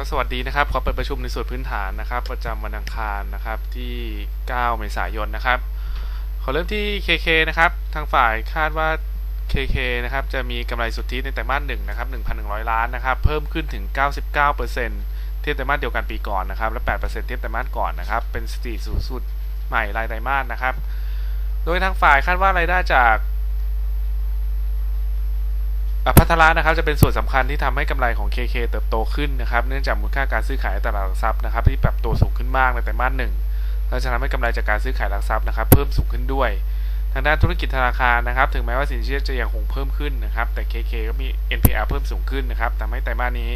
ก็สวัสดีนะครับ ขอเปิดประชุมในส่วนพื้นฐานนะครับ ประจำวันอังคารนะครับที่ 9 เมษายนนะครับ ขอเริ่มที่ KK นะครับ ทางฝ่ายคาดว่า KK นะครับจะมีกำไรสุทธิในไตรมาสหนึ่งนะครับ1,100 ล้านนะครับ เพิ่มขึ้นถึง 99%เทียบไตรมาสเดียวกันปีก่อนนะครับ และ 8%เทียบไตรมาสก่อนนะครับ เป็นสถิติสูงสุดใหม่รายไตรมาสนะครับ โดยทางฝ่ายคาดว่ารายได้จาก พัฒนานะครับจะเป็นส่วนสำคัญที่ทำให้กำไรของ KK เติบโตขึ้นนะครับ เนื่องจากมูลค่าการซื้อขายตลาดหลักทรัพย์นะครับ ที่ปรับตัวสูงขึ้นมากในไตรมาสหนึ่งเราจะทำให้กำไรจากการซื้อขายหลักทรัพย์นะครับ เพิ่มสูงขึ้นด้วย ทางด้านธุรกิจธนาคารนะครับ ถึงแม้ว่าสินเชื่อจะยังคงเพิ่มขึ้นนะครับ แต่ KK ก็มี NPL เพิ่มสูงขึ้นนะครับทำให้ไตรมาสนี้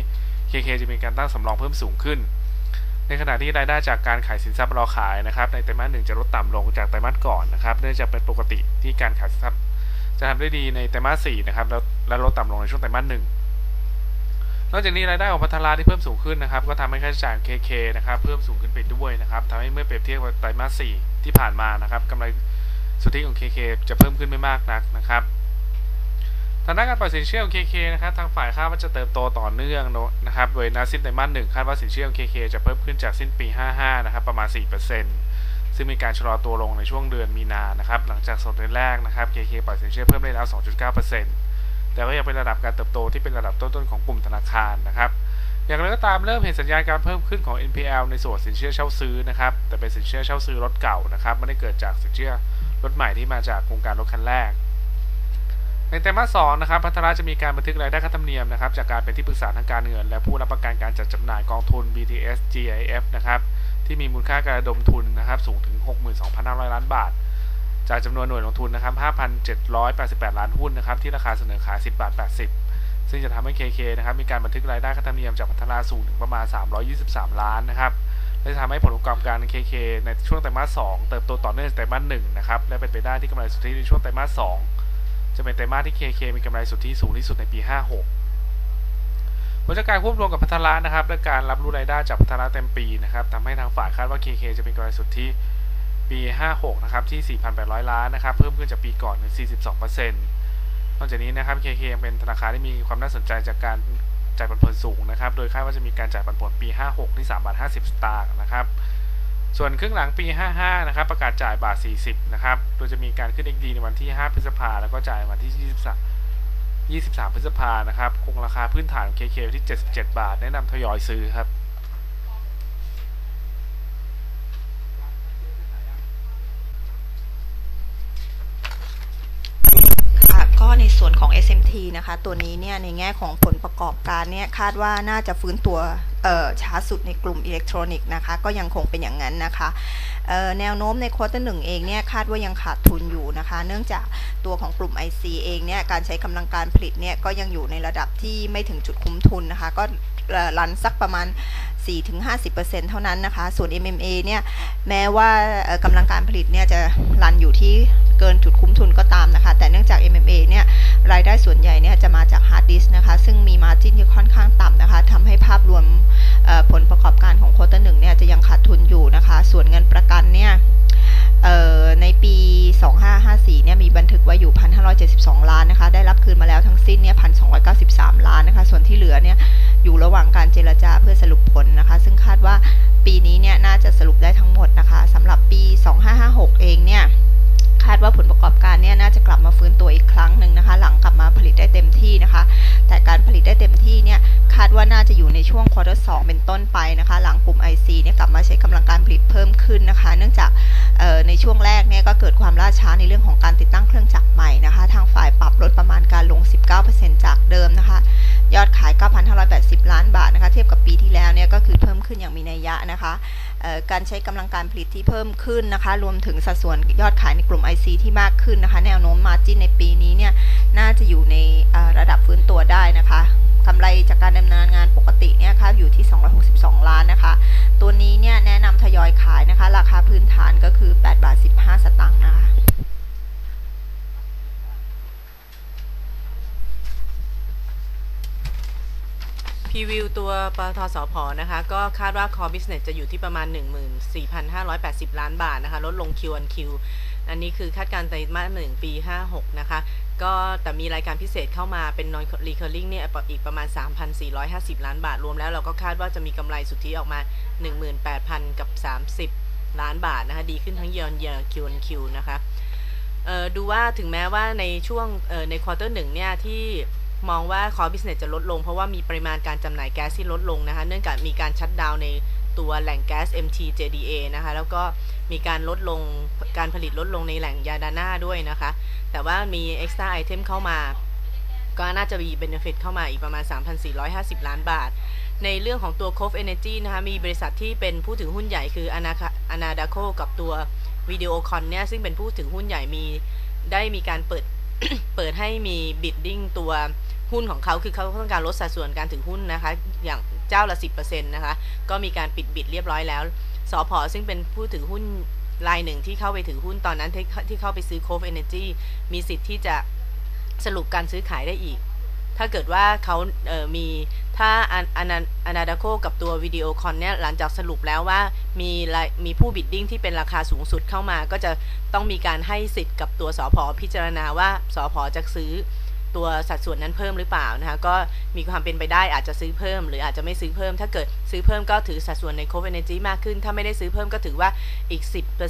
KK จะมีการตั้งสำรองเพิ่มสูงขึ้น ในขณะที่รายได้จากการขายสินทรัพย์รอขายนะครับ ในไตรมาสหนึ่งจะลดต่ำลงจากไตรมาสก่อนนะครับ เนื่องจากเป็นปกติที่การขายสินทรัพย์ จะทำได้ดีในไตรมาสสี่นะครับแล้วและลดต่ำลงในช่วงไตรมาสหนึ่งนอกจากนี้รายได้ของพัฒนาที่เพิ่มสูงขึ้นนะครับ ก็ทำให้ค่าใช้จ่าย KK นะครับเพิ่มสูงขึ้นไปด้วยนะครับทำให้เมื่อเปรียบเทียบกับไตรมาสสี่ที่ผ่านมานะครับกำไรสุทธิของ KK จะเพิ่มขึ้นไม่มากนักนะครับทางด้านการปล่อยสินเชื่อของ KK นะครับทางฝ่ายคาดว่าจะเติบโตต่อเนื่องนะครับโดยนาสิ้นไตรมาสหนึ่งคาดว่าสินเชื่อของ KK จะเพิ่มขึ้นจากสิ้นปี 55 นะครับประมาณ 4% ซึ่งมีการชะลอตัวลงในช่วงเดือนมีนานะครับ หลังจากสดเดือนแรกนะครับ KK ปล่อยสินเชื่อเพิ่มได้แล้ว 2.9%แต่ก็ยังเป็นระดับการเติบโตที่เป็นระดับต้นๆของกลุ่มธนาคารนะครับ อย่างไรก็ตามเริ่มเห็นสัญญาณการเพิ่มขึ้นของ NPL ในส่วนสินเชื่อเช่าซื้อนะครับ แต่เป็นสินเชื่อเช่าซื้อรถเก่านะครับ ไม่ได้เกิดจากสินเชื่อรถใหม่ที่มาจากโครงการรถคันแรกในไตรมาสสองนะครับ พัฒนาจะมีการบันทึกรายได้ค่าธรรมเนียมนะครับ จากการเป็นที่ปรึกษาทางการเงิน และผู้รับประกันการจัดจำหน่ายกองทุน BTS GIF นะครับ ที่มีมูลค่าการระดมทุนนะครับสูงถึง 62,500 ล้านบาท จากจำนวนหน่วยลงทุนนะครับ 5,788 ล้านหุ้นนะครับที่ราคาเสนอขาย 10 บาท 80 ซึ่งจะทำให้ KK นะครับมีการบันทึกรายได้ค่าธรรมเนียมจากพัฒนาสูงถึงประมาณ 323 ล้านนะครับและจะทำให้ผลประกอบการ KK ในช่วงไตรมาส 2 เติบโตต่อเนื่องจากไตรมาส 1 นะครับและเป็นไปได้ที่กำไรสุทธิในช่วงไตรมาส 2 จะเป็นไตรมาสที่ KK มีกำไรสุทธิสูงที่สุดในปี 56 ผลจากการควบรวมกับพัฒนานะครับและการรับรู้รายได้จากพัฒนาเต็มปีนะครับทำให้ทางฝ่ายคาดว่า KK จะมีกำไรสุทธิปี 56 นะครับที่ 4,800 ล้านนะครับเพิ่มขึ้นจากปีก่อนถึง 42%นอกจากนี้นะครับ KK ยังเป็นธนาคารที่มีความน่าสนใจจากการจ่ายปันผลสูงนะครับ โดยคาดว่าจะมีการจ่ายปันผลปี 56 ที่3บาท50 สตางค์นะครับส่วนครึ่งหลังปี 55 นะครับประกาศจ่ายบาท 40 นะครับโดยจะมีการขึ้น XD ในวันที่ 5 พฤษภาแล้วก็จ่ายวันที่ 23 23 พฤษภานะครับ คงราคาพื้นฐาน KK ที่ 77 บาท แนะนำทยอยซื้อครับค่ะก็ในส่วนของ SMT นะคะ ตัวนี้เนี่ยในแง่ของผลประกอบการเนี่ยคาดว่าน่าจะฟื้นตัว ช้าสุดในกลุ่มอิเล็กทรอนิกส์นะคะ ก็ยังคงเป็นอย่างนั้นนะคะแนวโน้มในควอเตอร์หนึ่งเองเนี่ยคาดว่ายังขาดทุนอยู่นะคะ เนื่องจากตัวของกลุ่ม IC เองเนี่ยการใช้กำลังการผลิตเนี่ยก็ยังอยู่ในระดับที่ไม่ถึงจุดคุ้มทุนนะคะ ก็ รันสักประมาณ 4-50%เท่านั้นนะคะ ส่วน MMA เนี่ยแม้ว่ากำลังการผลิตเนี่ยจะรันอยู่ที่เกินจุดคุ้มทุนก็ตามนะคะ แต่เนื่องจาก MMA เนี่ยรายได้ส่วนใหญ่เนี่ยจะมาจากฮาร์ดดิสนะคะ ซึ่งมีมาจิ้นที่ค่อนข้างต่ำนะคะทำให้ภาพรวมผลประกอบการของโควอเตอร์หนึ่งเนี่ยจะยังขาดทุนอยู่นะคะ ส่วนเงินประกันเนี่ยเอ่อในปี 2554 เนี่ยมีบันทึกไว้อยู่ 1,572 ล้านนะคะ ได้รับคืนมาแล้วทั้งสิ้นเนี่ย 1,293 ล้านนะคะ ส่วนที่เหลือเนี่ยอยู่ระหว่างการเจรจาเพื่อสรุปผลนะคะ ซึ่งคาดว่าปีนี้เนี่ยน่าจะสรุปได้ทั้งหมดนะคะสำหรับปี 2556 เองเนี่ยคาดว่าผลประกอบการเนี่ยน่าจะกลับมาฟื้นตัวอีกครั้งหนึ่งนะคะ หลังกลับมาผลิตได้เต็มที่นะคะ แต่การผลิตได้เต็มที่เนี่ยคาดว่าน่าจะอยู่ในช่วงควอเตอร์สเป็นต้นไปนะคะ หลังกลุ่ม IC เนี่ยกลับมาใช้กำลังการผลิตเพิ่มขึ้นนะคะ เนื่องจากในช่วงแรกเนี่ยก็เกิดความล่าช้าในเรื่องของการติดตั้งเครื่องจักรใหม่นะคะ ทางฝ่ายปรับลดประมาณการลง 19%จากเดิมนะคะ ยอดขาย 9,580 การใช้กำลังการผลิตที่เพิ่มขึ้นนะคะ รวมถึงสัดส่วนยอดขายในกลุ่ม IC ที่มากขึ้นนะคะ แนวโน้มมาจิ้นในปีนี้เนี่ยน่าจะอยู่ในระดับฟื้นตัวได้นะคะกำไรจากการดำเนินงานปกติเนี่ยค่ะอยู่ที่ 262 ล้านนะคะ ตัวนี้เนี่ยแนะนำทยอยขายนะคะ ราคาพื้นฐานก็คือ 8 บาท 15 สตางค์นะคะ พรีวิวตัวปตทสพนะคะ ก็คาดว่า core business จะอยู่ที่ประมาณ 14,580 ล้านบาทนะคะ ลดลง Q on Q อันนี้คือคาดการณ์ไตรมาส1ปี 56 นะคะ ก็แต่มีรายการพิเศษเข้ามาเป็น non recurring เนี่ยอีกประมาณ 3,450 ล้านบาท รวมแล้วเราก็คาดว่าจะมีกำไรสุทธิออกมา 18,000 กับ 30 ล้านบาทนะคะ ดีขึ้นทั้ง year on year Q on Q นะคะดูว่าถึงแม้ว่าในช่วงในควอเตอร์หนึ่งเนี่ยที่ มองว่าคอร์บิสเนสจะลดลง เพราะว่ามีปริมาณการจำหน่ายแก๊สที่ลดลงนะคะ เนื่องจากมีการชัดดาวในตัวแหล่งแก๊ส MT JDA นะคะ แล้วก็มีการลดลงการผลิตลดลงในแหล่งยาดาน่าด้วยนะคะ แต่ว่ามี extra item เข้ามา ก็น่าจะมี benefit เข้ามาอีกประมาณ 3,450 ล้านบาท ในเรื่องของตัว Cove Energy นะคะ มีบริษัทที่เป็นผู้ถือหุ้นใหญ่คือ Anadarko กับตัว Videocon เนี่ยซึ่งเป็นผู้ถือหุ้นใหญ่มีได้มีการเปิดเปิดให้มี bidding ตัว หุ้นของเขาคือเขาต้องการลดสัดส่วนการถือหุ้นนะคะ อย่างเจ้าละ 10%นะคะ ก็มีการปิดบิดเรียบร้อยแล้วสอพอซึ่งเป็นผู้ถือหุ้นรายหนึ่งที่เข้าไปถือหุ้นตอนนั้นที่เข้าไปซื้อ Cove Energy มีสิทธิ์ที่จะสรุปการซื้อขายได้อีก ถ้าเกิดว่าเขาเมีถ้าอนาอนาดาโคกับตัววิดีโอคอนเนี่ยหลังจากสรุปแล้วว่ามีมีผู้บิดดิ้งที่เป็นราคาสูงสุดเข้ามา ก็จะต้องมีการให้สิทธิ์กับตัวสอพอพิจารณาว่าสอพอจะซื้อ ตัวสัดส่วนนั้นเพิ่มหรือเปล่านะคะก็มีความเป็นไปได้อาจจะซื้อเพิ่ม หรืออาจจะไม่ซื้อเพิ่ม ถ้าเกิดซื้อเพิ่มก็ถือสัดส่วนในโคเวเนจีมากขึ้น ถ้าไม่ได้ซื้อเพิ่มก็ถือว่าอีก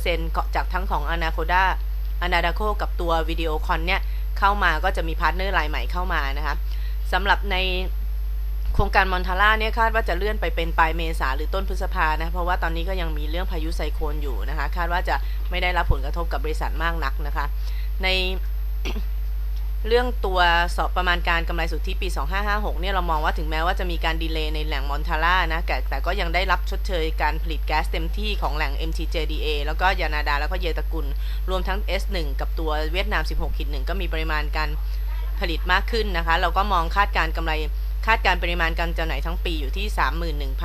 10%จากทั้งของอนาโคดาอนาดาโคกับตัววิดีโอคอนเนี่ยเข้ามาก็จะมีพาร์ทเนอร์รายใหม่เข้ามานะคะสำหรับในโครงการมอนทาร่าเนี่ยคาดว่าจะเลื่อนไปเป็นปลายเมษาหรือต้นพฤษภานะเพราะว่าตอนนี้ก็ยังมีเรื่องพายุไซโคลนอยู่นะคะ คาดว่าจะไม่ได้รับผลกระทบกับบริษัทมากนักนะคะ ใน เรื่องตัวสอบประมาณการกำไรสุทธิปี 2556 เนี่ยเรามองว่าถึงแม้ว่าจะมีการดีเลย์ในแหล่งมอนทาร่านะแต่แต่ก็ยังได้รับชดเชยการผลิตแก๊สเต็มที่ของแหล่ง MTJDA แล้วก็ยานาดาแล้วก็เยตะกุล รวมทั้ง S1 กับตัวเวียดนาม 16.1 ก็มีปริมาณการผลิตมากขึ้นนะคะ เราก็มองคาดการกำไรคาดการปริมาณการจำหน่ายทั้งปีอยู่ที่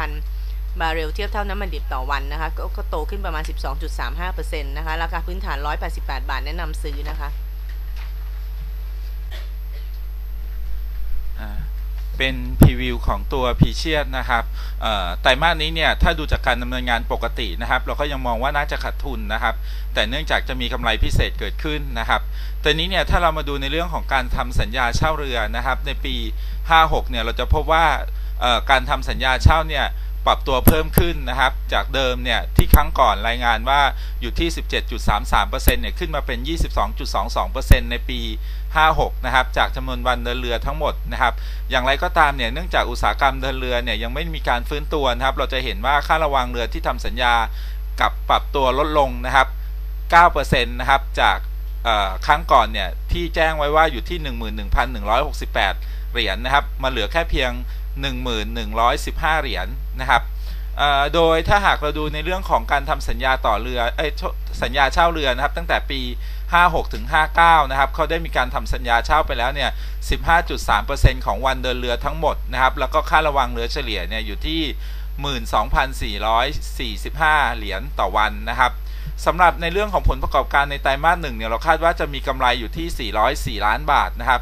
31,000 บาร์เรลเทียบเท่าน้ำมันดิบต่อวันนะคะกก็โตขึ้นประมาณ 12.35%นะคะราคาพื้นฐาน 188 บาทแนะนำซื้อนะคะ เป็นพรีวิวของตัวพีเชียนะครับไตรมาสนี้เนี่ยถ้าดูจากการดำเนินงานปกตินะครับ เราก็ยังมองว่าน่าจะขาดทุนนะครับ แต่เนื่องจากจะมีกำไรพิเศษเกิดขึ้นนะครับแต่นี้เนี่ยถ้าเรามาดูในเรื่องของการทำสัญญาเช่าเรือนะครับ ในปี 56 เนี่ยเราจะพบว่าการทำสัญญาเช่าเนี่ย ปรับตัวเพิ่มขึ้นนะครับ จากเดิมเนี่ยที่ครั้งก่อนรายงานว่าอยู่ที่ 17.33%เนี่ยขึ้นมาเป็น 22.22%ในปี 56 นะครับ จากจำนวนวันเดินเรือทั้งหมดนะครับ อย่างไรก็ตามเนี่ยเนื่องจากอุตสาหกรรมเดินเรือเนี่ยยังไม่มีการฟื้นตัวนะครับ เราจะเห็นว่าค่าระวังเรือที่ทำสัญญากับปรับตัวลดลงนะครับ 9%นะครับจากครั้งก่อนเนี่ยที่แจ้งไว้ว่าอยู่ที่ 11,168 เหรียญนนะครับ มาเหลือแค่เพียง 1115 เหรียญนนะครับโดยถ้าหากเราดูในเรื่องของการทำสัญญาต่อเรือเอสัญญาเช่าเรือนะครับ ตั้งแต่ปี 56ถึง59 นะครับเขาได้มีการทำสัญญาเช่าไปแล้วเนี่ย 15.3%ของวันเดินเรือทั้งหมดนะครับ แล้วก็ค่าระวังเรือเฉลี่ยเนี่ยอยู่ที่ 12,445 เหรียญต่อวันนะครับสำหรับในเรื่องของผลประกอบการในไตรมาสหนึ่งเนี่ยเราคาดว่าจะมีกำไรอยู่ที่ 404 ล้านบาทนะครับ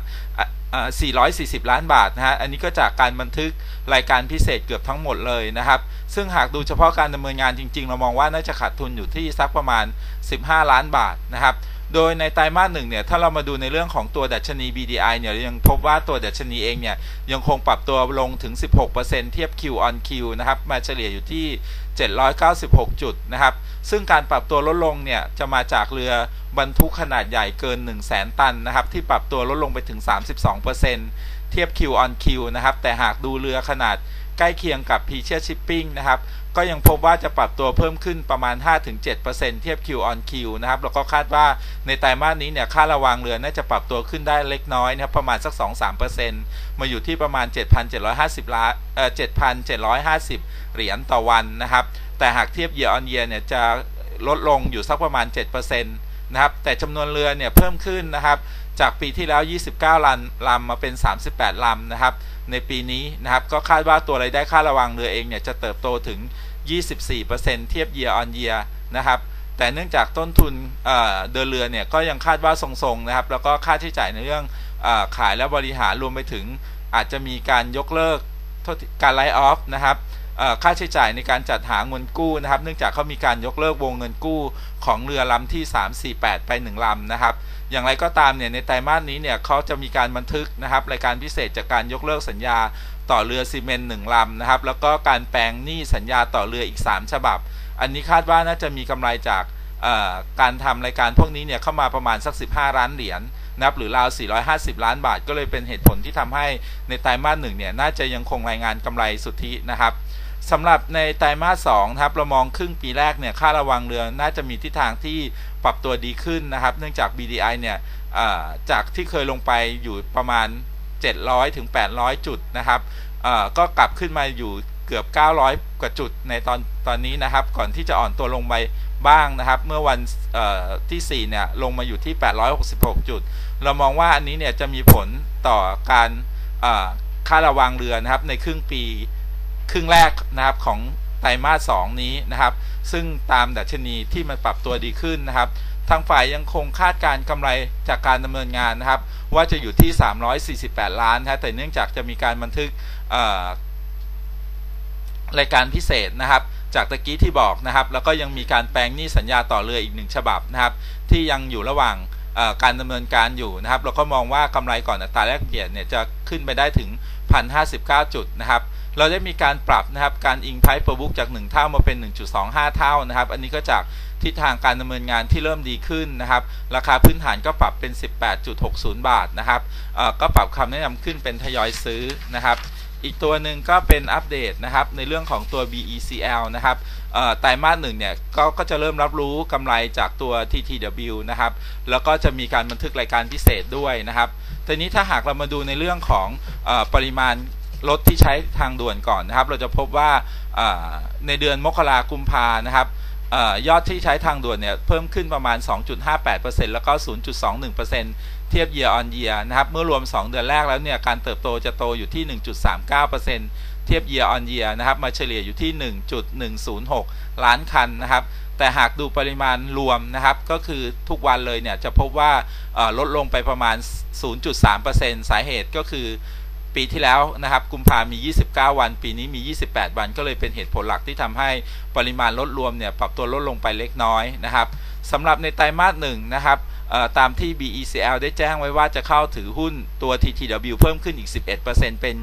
440 ล้านบาทนะฮะ อันนี้ก็จากการบันทึกรายการพิเศษเกือบทั้งหมดเลยนะครับ ซึ่งหากดูเฉพาะการดำเนินงานจริง ๆ เรามองว่าน่าจะขาดทุนอยู่ที่สักประมาณ 15 ล้านบาทนะครับโดยในไตรมาสหนึ่งเนี่ย ถ้าเรามาดูในเรื่องของตัวดัชนี BDI เนี่ยยังพบว่าตัวดัชนีเองเนี่ย ยังคงปรับตัวลงถึง 16%เทียบ Q on Q นะครับ มาเฉลี่ยอยู่ที่ 796 จุดนะครับ ซึ่งการปรับตัวลดลงเนี่ย จะมาจากเรือบรรทุกขนาดใหญ่เกิน 1 0 0 0 0แสนตันนะครับ ที่ปรับตัวลดลงไปถึง 32%เทียบ Q on Q นะครับ แต่หากดูเรือขนาด ใกล้เคียงกับ p ีเชียชิปปิ้งนะครับก็ยังพบว่าจะปรับตัวเพิ่มขึ้นประมาณ 5-7%เทียบ Q on Q นะครับ แล้วก็คาดว่าในไตรมาสนี้เนี่ย ค่าระวังเรือน่าจะปรับตัวขึ้นได้เล็กน้อยนะครับ ประมาณสัก 2-3%มาอยู่ที่ประมาณ 7,750ล้านเอ่อ7,750 เหรียญต่อวันนะครับ แต่หากเทียบ year on year เนี่ย จะลดลงอยู่สักประมาณ 7%นะครับ แต่จำนวนเรือเนี่ยเพิ่มขึ้นนะครับ จากปีที่แล้ว 29ลำลำมาเป็น 38ลำนะครับ ในปีนี้นะครับ ก็คาดว่าตัวรายได้ค่าระวังเรือเองเนี่ยจะเติบโตถึง 24%เทียบ year on year นะครับ แต่เนื่องจากต้นทุนเเดินเรือเนี่ยก็ยังคาดว่าทรงๆนะครับ แล้วก็ค่าใช้จ่ายในเรื่องอขายและบริหารรวมไปถึงอาจจะมีการยกเลิกการไลฟ์ออฟนะครับค่าใช้จ่ายในการจัดหาเงินกู้นะครับ เนื่องจากเขามีการยกเลิกวงเงินกู้ของเรือลำที่ 348 ไป 1ลำนะครับ อย่างไรก็ตามเนี่ยในไตรมาสนี้เนี่ยเขาจะมีการบันทึกนะครับรายการพิเศษจากการยกเลิกสัญญาต่อเรือซีเมนต์หนึ่งลำนะครับ แล้วก็การแปลงหนี้สัญญาต่อเรืออีก 3 ฉบับ อันนี้คาดว่าน่าจะมีกำไรจากการทำรายการพวกนี้เนี่ยเข้ามาประมาณสัก 15 ล้านเหรียญนับหรือราว 450 ล้านบาท ก็เลยเป็นเหตุผลที่ทำให้ในไตรมาสหนึ่งเนี่ยน่าจะยังคงรายงานกำไรสุทธินะครับสำหรับในไตรมาสสองนะครับเรามองครึ่งปีแรกเนี่ยค่าระวังเรือน่าจะมีทิศทางที่ ปรับตัวดีขึ้นนะครับ เนื่องจาก BDI เนี่ยจากที่เคยลงไปอยู่ประมาณ 700ถึง800 จุดนะครับก็กลับขึ้นมาอยู่เกือบ 900 กว่าจุดในตอนตอนนี้นะครับ ก่อนที่จะอ่อนตัวลงไปบ้างนะครับ เมื่อวันเอ่อที่4เนี่ยลงมาอยู่ที่ 866 จุด เรามองว่าอันนี้เนี่ยจะมีผลต่อการค่าระวังเรือนะครับในครึ่งปีครึ่งแรกนะครับของ ไตรมาส 2 นี้นะครับ ซึ่งตามดัชนีที่มันปรับตัวดีขึ้นนะครับ ทางฝ่ายยังคงคาดการกำไรจากการดำเนินงานนะครับ ว่าจะอยู่ที่ 348 ล้านนะแต่เนื่องจากจะมีการบันทึกรายการพิเศษนะครับ จากตะกี้ที่บอกนะครับ แล้วก็ยังมีการแปลงหนี้สัญญาต่อเรืออีกหนึ่งฉบับนะครับ ที่ยังอยู่ระหว่างการดำเนินการอยู่นะครับ เราก็มองว่ากำไรก่อนอัตราแลกเปลี่ยนเนี่ยจะขึ้นไปได้ถึง 1,059 จุดนะครับ เราได้มีการปรับนะครับการอิงไพร์เปอร์บุ๊กจาก 1 เท่ามาเป็น 1.25 เท่านะครับ อันนี้ก็จากทิศทางการดำเนินงานที่เริ่มดีขึ้นนะครับ ราคาพื้นฐานก็ปรับเป็น 18.60 บาทนะครับก็ปรับคำแนะนำขึ้นเป็นทยอยซื้อนะครับอีกตัวหนึ่งก็เป็นอัปเดตนะครับในเรื่องของตัว BECL นะครับไตรมาสหนึ่งเนี่ยก็ก็จะเริ่มรับรู้กำไรจากตัว TTW นะครับ แล้วก็จะมีการบันทึกรายการพิเศษด้วยนะครับทีนี้ถ้าหากเรามาดูในเรื่องของอปริมาณ รถที่ใช้ทางด่วนก่อนนะครับ เราจะพบว่าในเดือนมกรากุมภานะครับอยอดที่ใช้ทางด่วนเนี่ยเพิ่มขึ้นประมาณ 2.58%แล้วก็ 0.21%เทียบ year on year นะครับ เมื่อรวม 2 เดือนแรกแล้วเนี่ยการเติบโตจะโตอยู่ที่ 1.39%เทียบ year on year นะครับ มาเฉลี่ยอยู่ที่ 1.106 ล้านคันนะครับ แต่หากดูปริมาณรวมนะครับ ก็คือทุกวันเลยเนี่ยจะพบว่าลดลงไปประมาณ 0.3%สาเหตุก็คือ ปีที่แล้วนะครับกุมภามี 29 วัน ปีนี้มี 28 วัน ก็เลยเป็นเหตุผลหลักที่ทำให้ปริมาณลดรวมเนี่ยปรับตัวลดลงไปเล็กน้อยนะครับสำหรับในไตรมาสหนึ่งนะครับตามที่ BECL ได้แจ้งไว้ว่าจะเข้าถือหุ้นตัว TTW เพิ่มขึ้นอีก 11%เป็น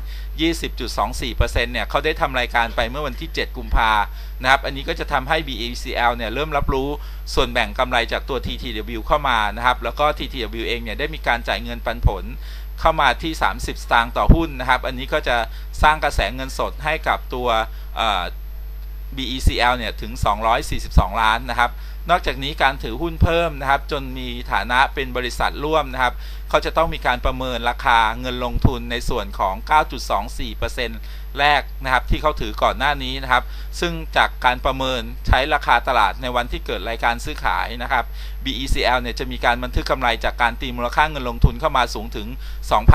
20.24%เนี่ยเขาได้ทำรายการไปเมื่อวันที่ 7 กุมภานะครับ อันนี้ก็จะทำให้ BECL เนี่ยเริ่มรับรู้ส่วนแบ่งกำไรจากตัว TTW เข้ามานะครับ แล้วก็ TTW เองเนี่ยได้มีการจ่ายเงินปันผล เข้ามาที่ 30 สตางค์ต่อหุ้นนะครับ อันนี้ก็จะสร้างกระแสเงินสดให้กับตัว BECL เนี่ยถึง 242 ล้านนะครับ นอกจากนี้การถือหุ้นเพิ่มนะครับ จนมีฐานะเป็นบริษัทร่วมนะครับ เขาจะต้องมีการประเมินราคาเงินลงทุนในส่วนของ 9.24%แรกนะครับที่เขาถือก่อนหน้านี้นะครับ ซึ่งจากการประเมินใช้ราคาตลาดในวันที่เกิดรายการซื้อขายนะครับ BECL เนี่ยจะมีการบันทึกกำไรจากการตีมูลค่าเงินลงทุนเข้ามาสูงถึง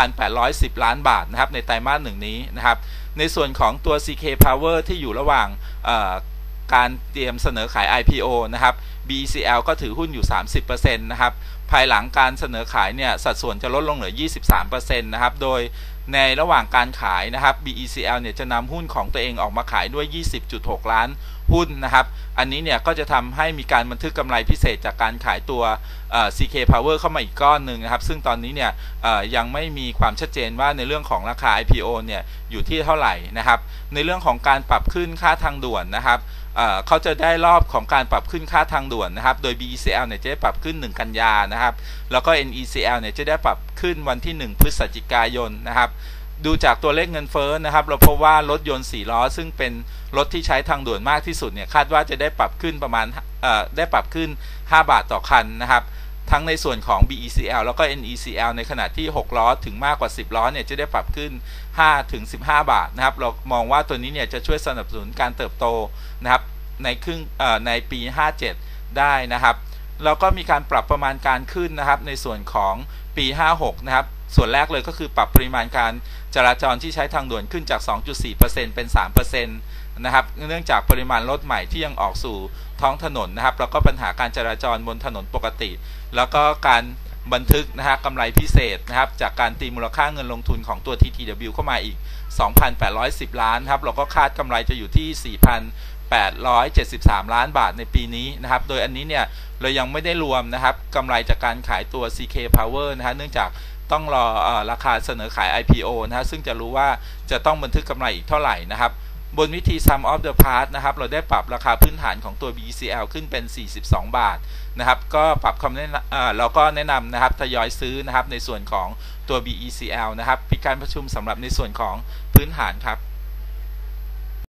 2,810 ล้านบาทนะครับในไตรมาสหนึ่งนี้นะครับในส่วนของตัว CK Power ที่อยู่ระหว่างการเตรียมเสนอขาย IPO นะครับ BCL ก็ถือหุ้นอยู่ 30%นะครับ ภายหลังการเสนอขายเนี่ยสัดส่วนจะลดลงเหลือ 23%นะครับ โดยในระหว่างการขายนะครับ BECL เนี่ยจะนำหุ้นของตัวเองออกมาขายด้วย 20.6 ล้านหุ้นนะครับ อันนี้เนี่ยก็จะทำให้มีการบันทึกกำไรพิเศษจากการขายตัว CK Power เข้ามาอีกก้อนหนึ่งนะครับ ซึ่งตอนนี้เนี่ยยังไม่มีความชัดเจนว่าในเรื่องของราคา IPO เนี่ยอยู่ที่เท่าไหร่นะครับ ในเรื่องของการปรับขึ้นค่าทางด่วนนะครับ เขาจะได้รอบของการปรับขึ้นค่าทางด่วนนะครับ โดย BECL เนี่ยจะได้ปรับขึ้น 1 กันยานะครับ แล้วก็ NECL เนี่ยจะได้ปรับขึ้นวันที่ 1 พฤศจิกายนนะครับ ดูจากตัวเลขเงินเฟ้อนะครับ เราพบว่ารถยนต์4ล้อ ซึ่งเป็นรถที่ใช้ทางด่วนมากที่สุดเนี่ยคาดว่าจะได้ปรับขึ้นประมาณได้ปรับขึ้น 5 บาทต่อคันนะครับ ทั้งในส่วนของ BECL แล้วก็ NECL ในขณะที่ 6 ล้อถึงมากกว่า 10 ล้อเนี่ยจะได้ปรับขึ้น 5 ถึง 15 บาทนะครับ เรามองว่าตัวนี้เนี่ยจะช่วยสนับสนุนการเติบโตนะครับในครึ่งในปี 57 ได้นะครับเราก็มีการปรับประมาณการขึ้นนะครับ ในส่วนของปี 56 นะครับ ส่วนแรกเลยก็คือปรับปริมาณการจราจรที่ใช้ทางด่วนขึ้นจาก 2.4%เป็น 3%น นะครับ เนื่องจากปริมาณรถใหม่ที่ยังออกสู่ท้องถนนนะครับ แล้วก็ปัญหาการจราจรบนถนนปกติ แล้วก็การบันทึกนะฮะกำไรพิเศษนะครับ จากการตีมูลค่าเงินลงทุนของตัว TTW เข้ามาอีก 2,810 ล้านครับ เราก็คาดกำไรจะอยู่ที่ 4,873 ล้านบาทในปีนี้นะครับ โดยอันนี้เนี่ยเรายังไม่ได้รวมนะครับกำไรจากการขายตัว CK Power นะฮะ เนื่องจากต้องรอเออราคาเสนอขาย IPO นะฮะ ซึ่งจะรู้ว่าจะต้องบันทึกกำไรอีกเท่าไหร่นะครับ บนวิธี sum of the part นะครับ เราได้ปรับราคาพื้นฐานของตัว BCL ขึ้นเป็น 42 บาทนะครับ ก็ปรับคำแนะนำเราก็แนะนำนะครับ ทยอยซื้อนะครับในส่วนของตัว BECL นะครับพิการประชุมสำหรับในส่วนของพื้นฐานครับ